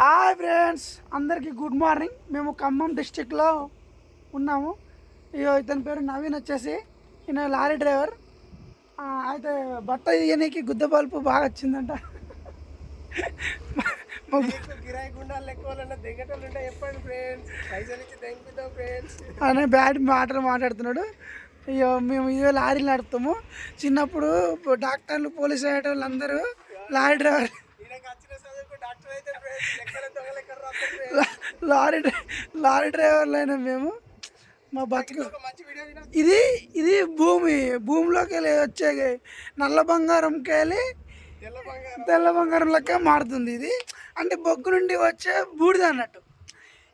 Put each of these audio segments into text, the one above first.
Hi friends అందరికీ good morning. మేము ఖమ్మం డిస్టిక్లో ఉన్నాము. ఇతని పేరు నవీన్ వచ్చేసి. ఈయన లారీ డ్రైవర్. అయితే బట్ట ఇయనికి గుద్ద బల్పు బాగా వచ్చిందంట. ఆయన బ్యాడ్ మాటలు మాట్లాడుతున్నాడు. అయ్యో మేము ఇవే లారీలు నడుపుతాము. చిన్నప్పుడు డాక్టర్లు పోలీసు అయ్యేటోళ్ళు అందరూ లారీ డ్రైవర్. లారీ లారీ డ్రైవర్లు మేము. మా బతుకు ఇది ఇది భూమి. భూమిలోకి వెళ్ళి వచ్చే నల్ల బంగారంకి వెళ్ళి తెల్ల బంగారం లెక్క మారుతుంది ఇది. అంటే బొగ్గు నుండి వచ్చే బూడిద అన్నట్టు.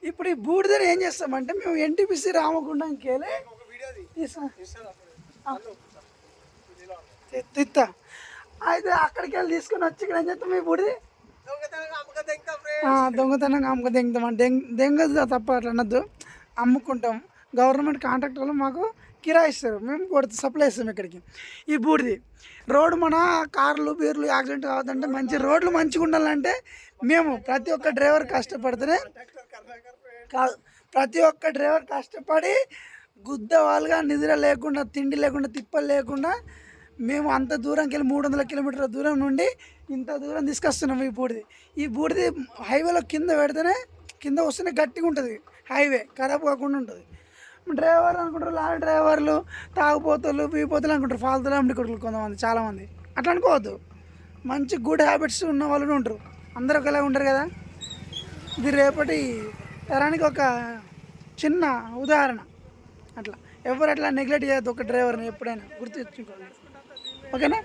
ఇప్పుడు ఈ బూడిదని ఏం చేస్తామంటే మేము ఎన్టీపీసీ రామగుండంకి వెళ్ళి ఒక అయితే అక్కడికి వెళ్ళి తీసుకొని వచ్చి ఇక్కడ ఏం చేస్తాం ఈ బూడిది? దొంగతనంగా అమ్మక దెంగుతాం దెంగ దెంగదు తప్ప అట్లా అనొద్దు. అమ్ముకుంటాం. గవర్నమెంట్ కాంట్రాక్ట్ వాళ్ళు మాకు కిరాయి ఇస్తారు. మేము కొడుతు సప్లై ఇస్తాం ఇక్కడికి. ఈ బూడిది. రోడ్డు మన కార్లు బీర్లు యాక్సిడెంట్ కావద్దంటే మంచి రోడ్లు మంచిగా ఉండాలంటే మేము ప్రతి ఒక్క డ్రైవర్ కష్టపడితేనే కాదు ప్రతి ఒక్క డ్రైవర్ కష్టపడి గుద్ద వాళ్ళుగా నిద్ర లేకుండా తిండి లేకుండా తిప్పలు లేకుండా మేము అంత దూరంకి వెళ్ళి మూడు వందల కిలోమీటర్ల దూరం నుండి ఇంత దూరం తీసుకొస్తున్నాం ఈ బూడిది. ఈ బూడిది హైవేలో కింద పెడితేనే కింద వస్తేనే గట్టిగా ఉంటుంది. హైవే ఖరాబ్ కాకుండా ఉంటుంది. డ్రైవర్ అనుకుంటారు లారీ డ్రైవర్లు తాగుపోతులు పీపోతులు అనుకుంటారు ఫాల్తులు అమ్మి కొడుకులు కొంతమంది చాలామంది. అట్లా అనుకోవద్దు. మంచి గుడ్ హ్యాబిట్స్ ఉన్న వాళ్ళు ఉంటారు. అందరూ ఒకలా ఉంటారు కదా. ఇది రేపటి తరానికి ఒక చిన్న ఉదాహరణ. అట్లా. ఎవరు అట్లా నెగ్లెక్ట్ చేయొద్దు ఒక డ్రైవర్ని ఎప్పుడైనా. గుర్తుంచుకోండి ಓಕೆನಾ